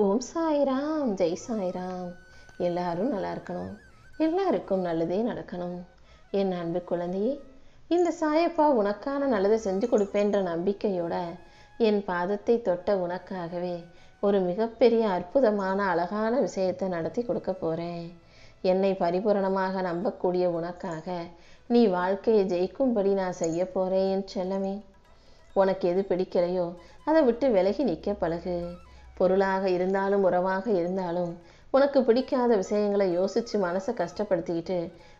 ஓம் சாய்ராம் ஜெய் சாய்ராம். எல்லாரும் நல்லா இருக்கணும். எல்லாருக்கும் நல்லதே நடக்கணும். என் அன்பு குழந்தையே இந்த சாயப்பா உனக்கான நல்லதை செஞ்சு கொடுப்பேன்ற நம்பிக்கையோட என் பாதத்தை தொட்ட உனக்காகவே ஒரு மிகப்பெரிய அற்புதமான அழகான விஷயத்தை நடத்தி கொடுக்க போகிறேன் என்னை பரிபூரணமாக நம்பக்கூடிய உனக்காக நீ வாழ்க்கையை ஜெயிக்கும்படி நான் செய்ய போகிறேன் என் செல்லமே. உனக்கு எது பிடிக்கலையோ அதை விட்டு விலகி நிற்க பழகு. பொருளாக இருந்தாலும் உறவாக இருந்தாலும் உனக்கு பிடிக்காத விஷயங்களை யோசிச்சு மனசை கஷ்டப்படுத்திக்கிட்டு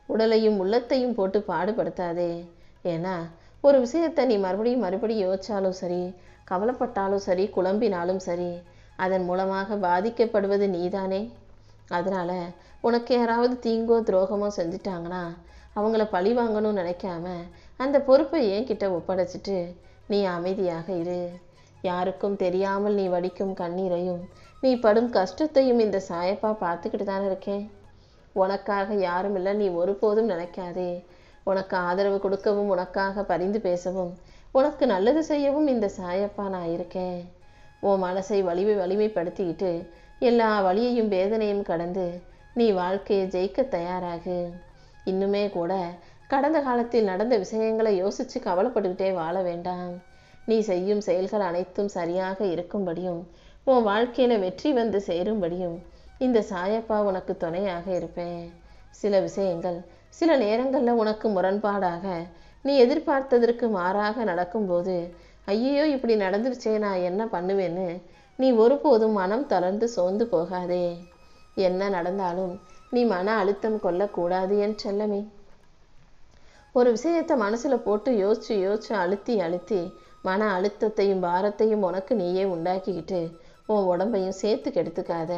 உடலையும் உள்ளத்தையும் போட்டு பாடுபடுத்தாதே. ஏன்னா ஒரு விஷயத்தை நீ மறுபடியும் மறுபடியும் யோசிச்சாலும் சரி கவலைப்பட்டாலும் சரி குழம்பினாலும் சரி அதன் மூலமாக பாதிக்கப்படுவது நீதானே? அதனால் உனக்கு யாராவது தீங்கோ துரோகமோ செஞ்சுட்டாங்கன்னா அவங்கள பழி வாங்கணும்னு நினைக்காம அந்த பொறுப்பை என்கிட்ட ஒப்படைச்சிட்டு நீ அமைதியாக இரு. யாருக்கும் தெரியாமல் நீ வடிக்கும் கண்ணீரையும் நீ படும் கஷ்டத்தையும் இந்த சாயப்பா பார்த்துக்கிட்டு தானே இருக்கேன். உனக்காக யாரும் இல்லை நீ ஒருபோதும் நினைக்காதே. உனக்கு ஆதரவு கொடுக்கவும் உனக்காக பரிந்து பேசவும் உனக்கு நல்லது செய்யவும் இந்த சாயப்பா நான் இருக்கேன். உன் மனசை வலிமை வலிமைப்படுத்திக்கிட்டு எல்லா வழியையும் வேதனையும் கடந்து நீ வாழ்க்கையை ஜெயிக்க தயாராகு. இன்னுமே கூட கடந்த காலத்தில் நடந்த விஷயங்களை யோசித்து கவலைப்பட்டுக்கிட்டே வாழ வேண்டாம். நீ செய்யும் செயல்கள் அனைத்தும் சரியாக இருக்கும்படியும் உன் வாழ்க்கையில வெற்றி வந்து சேரும்படியும் இந்த சாயப்பா உனக்கு துணையாக இருப்பேன். சில விஷயங்கள் சில நேரங்களில் உனக்கு முரண்பாடாக நீ எதிர்பார்த்ததற்கு மாறாக நடக்கும்போது ஐயோ இப்படி நடந்துருச்சே நான் என்ன பண்ணுவேன்னு நீ ஒருபோதும் மனம் தளர்ந்து சோர்ந்து போகாதே. என்ன நடந்தாலும் நீ மன அழுத்தம் கொள்ளக்கூடாது என் செல்லமே. ஒரு விஷயத்தை மனசில் போட்டு யோசிச்சு யோசிச்சு அழுத்தி அழுத்தி மன அழுத்தத்தையும் பாரத்தையும் உனக்கு நீயே உண்டாக்கிக்கிட்டு உன் உடம்பையும் சேர்த்து கெடுத்துக்காத.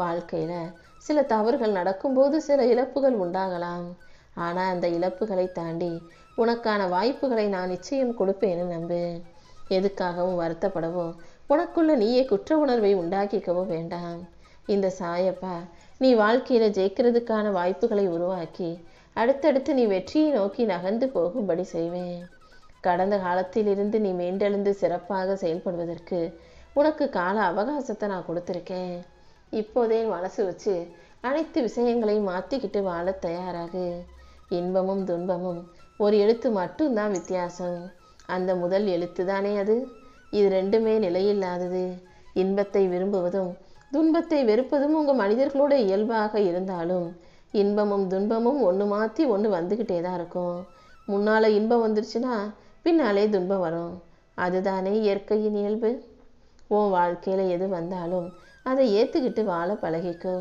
வாழ்க்கையில் சில தவறுகள் நடக்கும்போது சில இழப்புகள் உண்டாகலாம். ஆனால் அந்த இழப்புகளை தாண்டி உனக்கான வாய்ப்புகளை நான் நிச்சயம் கொடுப்பேன்னு நம்பு. எதுக்காகவும் வருத்தப்படவோ உனக்குள்ள நீயே குற்ற உணர்வை உண்டாக்கிக்கவோ வேண்டாம். இந்த சாயப்பா நீ வாழ்க்கையில் ஜெயிக்கிறதுக்கான வாய்ப்புகளை உருவாக்கி அடுத்தடுத்து நீ வெற்றியை நோக்கி நகர்ந்து போகும்படி செய்வேன். கடந்த காலத்திலிருந்து நீ மீண்டெழுந்து சிறப்பாக செயல்படுவதற்கு உனக்கு கால அவகாசத்தை நான் கொடுத்துருக்கேன். இப்போதே மனசு வச்சு அனைத்து விஷயங்களையும் மாற்றிக்கிட்டு வாழ தயாராகு. இன்பமும் துன்பமும் ஒரு எழுத்து மட்டும்தான் வித்தியாசம். அந்த முதல் எழுத்து தானே அது? இது ரெண்டுமே நிலையில்லாதது. இன்பத்தை விரும்புவதும் துன்பத்தை வெறுப்பதும் உங்கள் மனிதர்களோட இயல்பாக இருந்தாலும் இன்பமும் துன்பமும் ஒன்று மாற்றி ஒன்று வந்துக்கிட்டே தான் இருக்கும். முன்னால் இன்பம் வந்துருச்சுன்னா பின்னாலே துன்பம் வரும். அதுதானே இயற்கையின் இயல்பு? உன் வாழ்க்கையில் எது வந்தாலும் அதை ஏற்றுக்கிட்டு வாழ பழகிக்கோ.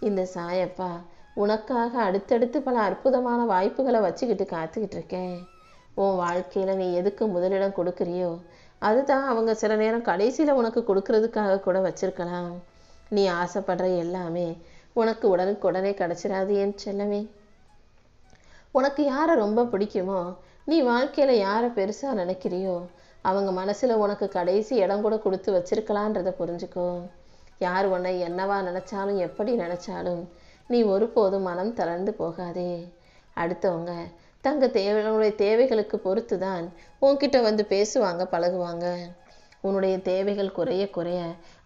இந்த சாயப்பா உனக்காக அடுத்தடுத்து பல அற்புதமான வாய்ப்புகளை வச்சுக்கிட்டு காத்துக்கிட்டு இருக்கேன். உன் வாழ்க்கையில் நீ எதுக்கு முதலிடம் கொடுக்குறியோ அதுதான் அவங்க சில நேரம் கடைசியில் உனக்கு கொடுக்கறதுக்காக கூட வச்சிருக்கலாம். நீ ஆசைப்படுற எல்லாமே உனக்கு உடனுக்குடனே கிடைச்சிடாது என் செல்லமே? உனக்கு யாரை ரொம்ப பிடிக்குமோ நீ வாழ்க்கையில் யாரை பெருசாக நினைக்கிறியோ அவங்க மனசில் உனக்கு கடைசி இடம் கூட கொடுத்து வச்சிருக்கலான்றத புரிஞ்சுக்கோ. யார் உன்னை என்னவா நினச்சாலும் எப்படி நினச்சாலும் நீ ஒருபோதும் மனம் தளர்ந்து போகாதே. அடுத்தவங்க தங்க தேவைகளுடைய தேவைகளுக்கு பொறுத்து தான் உன்கிட்ட வந்து பேசுவாங்க பழகுவாங்க. உன்னுடைய தேவைகள் குறைய குறைய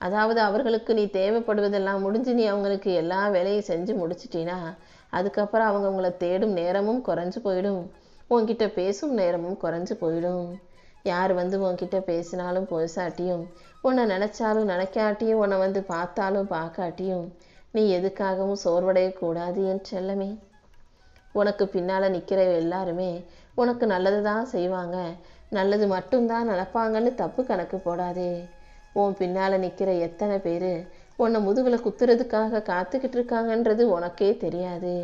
அதாவது அவர்களுக்கு நீ தேவைப்படுவதெல்லாம் முடிஞ்சு நீ அவங்களுக்கு எல்லா வேலையும் செஞ்சு முடிச்சிட்டினா அதுக்கப்புறம் அவங்க உங்களை தேடும் நேரமும் குறைஞ்சு போயிடும். உன்கிட்ட பேசும் நேரமும் குறைஞ்சு போயிடும். யார் வந்து உன்கிட்ட பேசினாலும் பேசாட்டியும் உன்னை நினச்சாலும் நினைக்காட்டியும் உன்னை வந்து பார்த்தாலும் பார்க்காட்டியும் நீ எதுக்காகவும் சோர்வடையக்கூடாது என் செல்லமே. உனக்கு பின்னால் நிற்கிற எல்லாருமே உனக்கு நல்லது தான் செய்வாங்க. நல்லது மட்டும்தான் நினப்பாங்கன்னு தப்பு கணக்கு போடாதே. உன் பின்னால் நிற்கிற எத்தனை பேர் உன்னை முதுகில் குத்துறதுக்காக காத்துக்கிட்டு இருக்காங்கன்றது உனக்கே தெரியாது.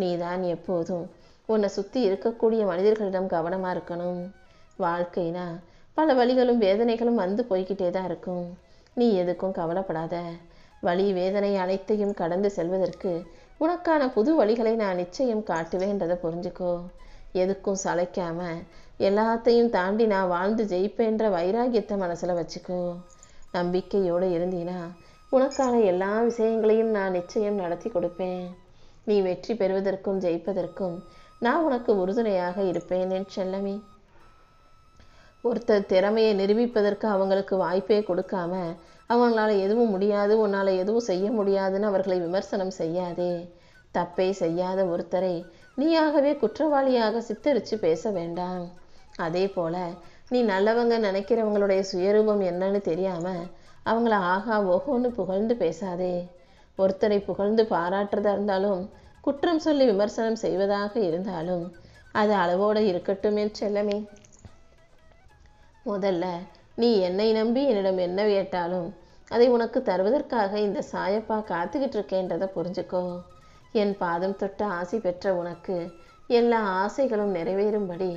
நீ தான் எப்போதும் உன்னை சுற்றி இருக்கக்கூடிய மனிதர்களிடம் கவனமாக இருக்கணும். வாழ்க்கைனா பல வழிகளும் வேதனைகளும் வந்து போய்கிட்டே தான் இருக்கும். நீ எதுக்கும் கவலைப்படாத. வழி வேதனை அனைத்தையும் கடந்து செல்வதற்கு உனக்கான புது வழிகளை நான் நிச்சயம் காட்டுவேன்றதை புரிஞ்சுக்கோ. எதுக்கும் சளைக்காம எல்லாத்தையும் தாண்டி நான் வாழ்ந்து ஜெயிப்பேன்ற வைராகியத்தை மனசில் வச்சுக்கோ. நம்பிக்கையோடு இருந்தீனா உனக்கான எல்லா விஷயங்களையும் நான் நிச்சயம் நடத்தி கொடுப்பேன். நீ வெற்றி பெறுவதற்கும் ஜெயிப்பதற்கும் நான் உனக்கு உறுதுணையாக இருப்பேன் என் செல்லமே. ஒருத்தர் திறமையை நிரூபிப்பதற்கு அவங்களுக்கு வாய்ப்பே கொடுக்காம அவங்களால எதுவும் முடியாது உன்னால் எதுவும் செய்ய முடியாதுன்னு அவர்களை விமர்சனம் செய்யாதே. தப்பே செய்யாத ஒருத்தரை நீயாகவே குற்றவாளியாக சித்தரித்து பேச வேண்டாம். அதே போல நீ நல்லவங்க நினைக்கிறவங்களுடைய சுயரூபம் என்னன்னு தெரியாம அவங்கள ஆகா ஓஹோன்னு புகழ்ந்து பேசாதே. ஒருத்தரை புகழ்ந்து பாராட்டுறதா இருந்தாலும் குற்றம் சொல்லி விமர்சனம் செய்வதாக இருந்தாலும் அது அளவோடு இருக்கட்டும் என் செல்லமே. முதல்ல நீ என்னை நம்பி என்னிடம் என்ன கேட்டாலும் அதை உனக்கு தருவதற்காக இந்த சாயப்பா காத்துக்கிட்டு இருக்கேன்றதை புரிஞ்சுக்கோ. என் பாதம் தொட்ட ஆசை பெற்ற உனக்கு எல்லா ஆசைகளும் நிறைவேறும்படி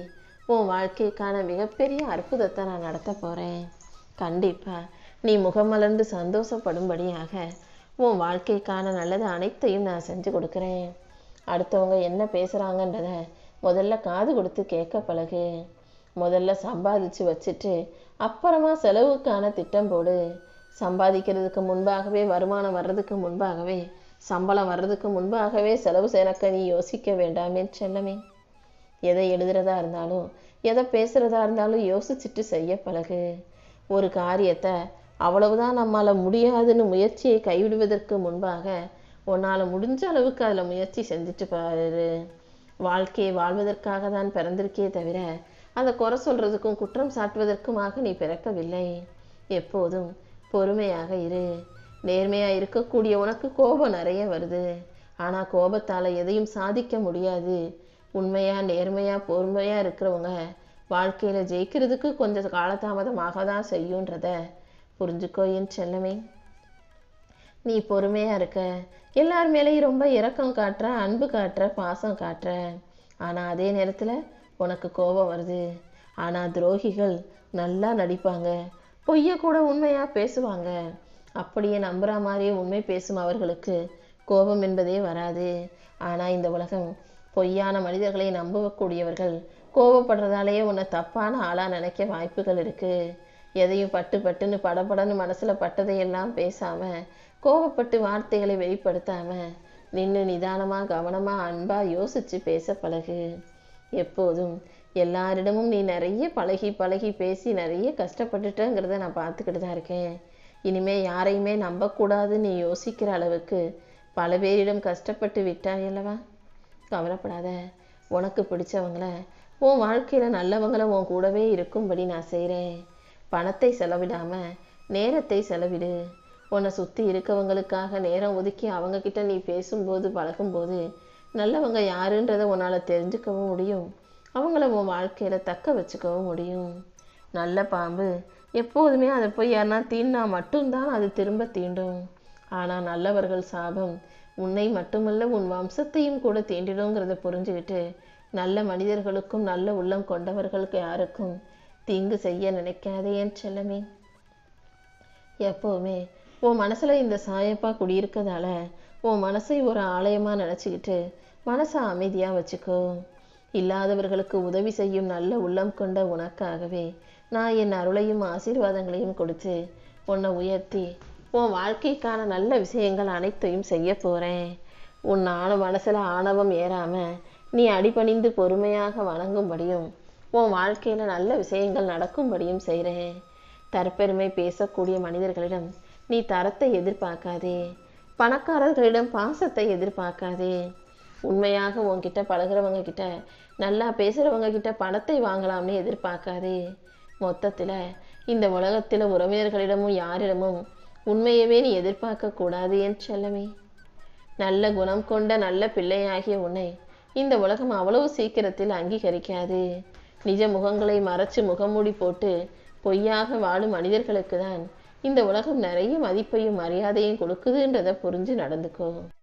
உன் வாழ்க்கைக்கான மிகப்பெரிய அற்புதத்தை நான் நடத்த போகிறேன் கண்டிப்பாக நீ முகமலர்ந்து சந்தோஷப்படும்படியாக உன் வாழ்க்கைக்கான நல்லது அனைத்தையும் நான் செஞ்சு கொடுக்குறேன். அடுத்தவங்க என்ன பேசுகிறாங்கன்றத முதல்ல காது கொடுத்து கேட்க பழகு. முதல்ல சம்பாதிச்சு வச்சுட்டு அப்புறமா செலவுக்கான திட்டம் போடு. சம்பாதிக்கிறதுக்கு முன்பாகவே வருமானம் வர்றதுக்கு முன்பாகவே சம்பளம் வர்றதுக்கு முன்பாகவே செலவு செய்யறக்க நீ யோசிக்க வேண்டாமே செல்லமே. எதை எழுதுறதா இருந்தாலும் எதை பேசுறதா இருந்தாலும் யோசிச்சுட்டு செய்ய பழகு. ஒரு காரியத்தை அவ்வளவுதான் நம்மால் முடியாதுன்னு முயற்சியை கைவிடுவதற்கு முன்பாக உன்னால் முடிஞ்ச அளவுக்கு அதில் முயற்சி செஞ்சுட்டு பாரு. வாழ்க்கையை வாழ்வதற்காக தான் பிறந்திருக்கே தவிர அதை குறை சொல்கிறதுக்கும் குற்றம் சாட்டுவதற்குமாக நீ பிறக்கவில்லை. எப்போதும் பொறுமையாக இரு. நேர்மையாக இருக்கக்கூடிய உனக்கு கோபம் நிறைய வருது. ஆனால் கோபத்தால் எதையும் சாதிக்க முடியாது. உண்மையாக நேர்மையாக பொறுமையாக இருக்கிறவங்க வாழ்க்கையில் ஜெயிக்கிறதுக்கு கொஞ்சம் காலதாமதமாக தான் செய்யுன்றத புரிஞ்சுக்கோ என் செல்லமே. நீ பொறுமையாக இருக்க. எல்லார் மேலேயும் ரொம்ப இரக்கம் காட்டுற அன்பு காட்டுற பாசம் காட்டுற. ஆனால் அதே நேரத்தில் உனக்கு கோபம் வருது. ஆனால் துரோகிகள் நல்லா நடிப்பாங்க. பொய்ய கூட உண்மையாக பேசுவாங்க. அப்படியே நம்புற மாதிரியே உண்மை பேசும் அவர்களுக்கு கோபம் என்பதே வராது. ஆனால் இந்த உலகம் பொய்யான மனிதர்களை நம்பக்கூடியவர்கள் கோபப்படுறதாலேயே உன்னை தப்பான ஆளாக நினைக்க வாய்ப்புகள் இருக்குது எதையும் பட்டு பட்டுன்னு படபடன்னு மனசில் பட்டதையெல்லாம் பேசாம கோபப்பட்டு வார்த்தைகளை வெளிப்படுத்தாம நின்று நிதானமாக கவனமாக அன்பாக யோசிச்சு பேச பழகு. எப்போதும் எல்லாரிடமும் நீ நிறைய பழகி பழகி பேசி நிறைய கஷ்டப்பட்டுட்டேங்கிறத நான் பார்த்துக்கிட்டு தான் இருக்கேன். இனிமே யாரையுமே நம்பக்கூடாதுன்னு நீ யோசிக்கிற அளவுக்கு பல பேரிடம் கஷ்டப்பட்டு விட்டாய் அல்லவா? கவலைப்படாத. உனக்கு பிடிச்சவங்கள உன் வாழ்க்கையில் நல்லவங்கள உன் கூடவே இருக்கும்படி நான் செய்கிறேன் பணத்தை செலவிடாம நேரத்தை செலவிடு. உன்னை சுற்றி இருக்கவங்களுக்காக நேரம் ஒதுக்கி அவங்கக்கிட்ட நீ பேசும்போது பழகும்போது நல்லவங்க யாருன்றதை உன்னால் தெரிஞ்சுக்கவும் முடியும். அவங்கள உன் வாழ்க்கையில் தக்க வச்சுக்கவும் முடியும். நல்ல பாம்பு. எப்போதுமே அதை போய் யாருனா தீண்டினா மட்டும்தான் அது திரும்ப தீண்டும். ஆனால் நல்லவர்கள் சாபம். உன்னை மட்டுமல்ல உன் வம்சத்தையும் கூட தீண்டிடுங்கிறத புரிஞ்சுக்கிட்டு நல்ல மனிதர்களுக்கும் நல்ல உள்ளம் கொண்டவர்களுக்கு யாருக்கும் தீங்கு செய்ய நினைக்காதே என் செல்லமே. எப்போவுமே உன் மனசில் இந்த சாயப்பா குடியிருக்கதால உன் மனசை ஒரு ஆலயமாக நினச்சிக்கிட்டு மனசை அமைதியாக வச்சுக்கோ. இல்லாதவர்களுக்கு உதவி செய்யும் நல்ல உள்ளம் கொண்ட உனக்காகவே நான் என் அருளையும் ஆசீர்வாதங்களையும் கொடுத்து உன்னை உயர்த்தி உன் வாழ்க்கைக்கான நல்ல விஷயங்கள் அனைத்தையும் செய்ய போகிறேன் உன் ஆண மனசில் ஆணவம் ஏறாமல் நீ அடிபணிந்து பொறுமையாக வணங்கும்படியும் உன் வாழ்க்கையில் நல்ல விஷயங்கள் நடக்கும்படியும் செய்கிறேன் தற்பெருமை பேசக்கூடிய மனிதர்களிடம் நீ தரத்தை எதிர்பார்க்காதே. பணக்காரர்களிடம் பாசத்தை எதிர்பார்க்காதே. உண்மையாக உன்கிட்ட பழகுறவங்க கிட்ட நல்லா பேசுகிறவங்க கிட்ட பணத்தை வாங்கலாம்னு எதிர்பார்க்காதே. மொத்தத்தில் இந்த உலகத்தில் உறவினர்களிடமும் யாரிடமும் உண்மையவே நீ எதிர்பார்க்கக்கூடாது என் செல்லமே. நல்ல குணம் கொண்ட நல்ல பிள்ளையாகிய உன்னை இந்த உலகம் அவ்வளவு சீக்கிரத்தில் அங்கீகரிக்காது. நிஜ முகங்களை மறைச்சு முகமூடி போட்டு பொய்யாக வாழும் மனிதர்களுக்கு தான் இந்த உலகம் நிறைய மதிப்பையும் மரியாதையும் கொடுக்குதுன்றதை புரிஞ்சு நடந்துக்கோ.